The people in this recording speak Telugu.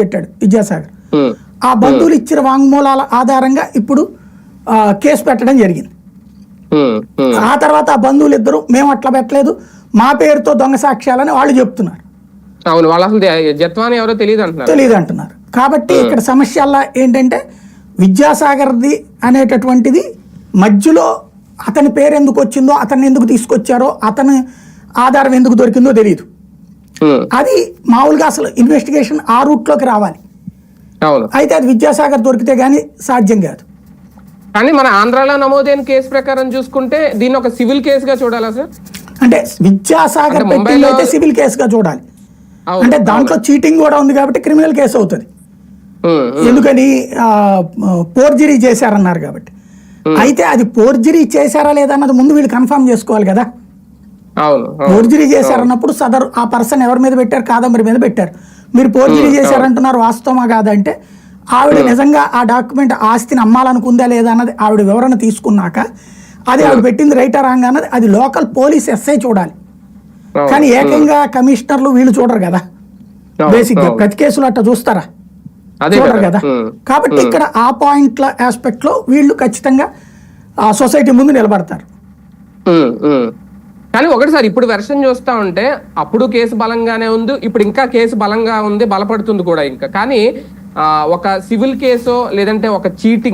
పెట్టాడు విద్యాసాగర్. ఆ బంధువులు ఇచ్చిన వాంగ్మూలాల ఆధారంగా ఇప్పుడు కేసు పెట్టడం జరిగింది. ఆ తర్వాత ఆ బంధువులు ఇద్దరు మేము అట్లా పెట్టలేదు మా పేరుతో దొంగ సాక్ష్యాలని వాళ్ళు చెప్తున్నారు. అవును వాళ్ళు అసలు ఎవరో తెలియదు అంటున్నారు. తెలియదు అంటున్నారు. కాబట్టి ఇక్కడ సమస్యల్లా ఏంటంటే విద్యాసాగర్ది అనేటటువంటిది మధ్యలో అతని పేరు ఎందుకు వచ్చిందో అతన్ని ఎందుకు తీసుకొచ్చారో అతని ఆధారం ఎందుకు దొరికిందో తెలియదు అది మామూలుగా అసలు ఇన్వెస్టిగేషన్ ఆ రూట్లోకి రావాలి. అయితే అది విద్యాసాగర్ దొరికితే గానీ సాధ్యం కాదు. కానీ మన ఆంధ్రాలో నమోదైన కేసు ప్రకారం చూసుకుంటే దీన్ని ఒక సివిల్ కేసుగా చూడాలా సార్? అంటే విద్యాసాగర్ అయితే సివిల్ కేసుగా చూడాలి. అంటే దాంట్లో చీటింగ్ కూడా ఉంది కాబట్టి క్రిమినల్ కేసు అవుతుంది. ఎందుకని పోర్జరీ చేశారన్నారు కాబట్టి. అయితే అది పోర్జరీ చేశారా లేదా అన్నది ముందు వీళ్ళు కన్ఫర్మ్ చేసుకోవాలి కదా. పోర్జరీ చేశారన్నప్పుడు సదరు ఆ పర్సన్ ఎవరి మీద పెట్టారు కాదంబరి మీద పెట్టారు. మీరు పోర్జరీ చేశారంటున్నారు వాస్తవమా కాదంటే ఆవిడ నిజంగా ఆ డాక్యుమెంట్ ఆస్తిని అమ్మాలనుకుందా లేదా అన్నది ఆవిడ వివరణ తీసుకున్నాక అది ఆవిడ పెట్టింది రైటా రాంగ్ అన్నది అది లోకల్ పోలీస్ ఎస్ఐ చూడాలి. కానీ ఏకంగా కమిషనర్లు వీళ్ళు చూడరు కదా. బేసిక్గా. ప్రతి కేసులు అట్లా చూస్తారా? చూడరు కదా. కాబట్టి ఇక్కడ ఆ పాయింట్ల ఆస్పెక్ట్లో వీళ్ళు ఖచ్చితంగా ఆ సొసైటీ ముందు నిలబడతారు. కానీ ఒకటిసారి ఇప్పుడు వెర్షన్ చూస్తా ఉంటే అప్పుడు కేసు బలంగానే ఉంది ఇప్పుడు ఇంకా కేసు బలంగా ఉంది బలపడుతుంది కూడా ఇంకా. కానీ ఆ, ఒక సివిల్ కేసో లేదంటే ఒక చీటింగ్